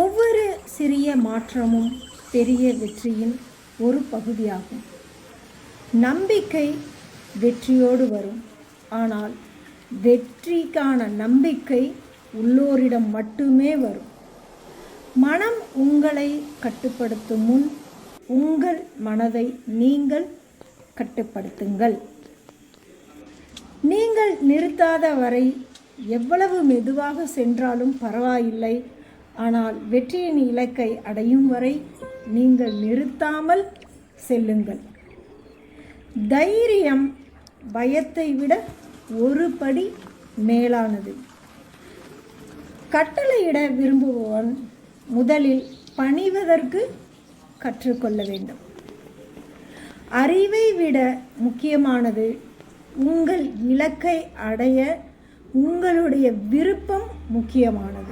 ஒவ்வொரு சிறிய மாற்றமும் பெரிய வெற்றியின் ஒரு பகுதியாகும். நம்பிக்கை வெற்றியோடு வரும். ஆனால் வெற்றிக்கான நம்பிக்கை உள்ளோரிடம் மட்டுமே வரும். மனம் உங்களை கட்டுப்படுத்தும் முன் உங்கள் மனதை நீங்கள் கட்டுப்படுத்துங்கள். நீங்கள் நிறுத்தாத வரை எவ்வளவு மெதுவாக சென்றாலும் பரவாயில்லை. ஆனால் வெற்றியின் இலக்கை அடையும் வரை நீங்கள் நிறுத்தாமல் செல்லுங்கள். தைரியம் பயத்தை விட ஒரு படி மேலானது. கட்டளையிட விரும்புபவன் முதலில் பணிவதற்கு கற்றுக்கொள்ள வேண்டும். அறிவை விட முக்கியமானது உங்கள் இலக்கை அடைய உங்களுடைய விருப்பம் முக்கியமானது.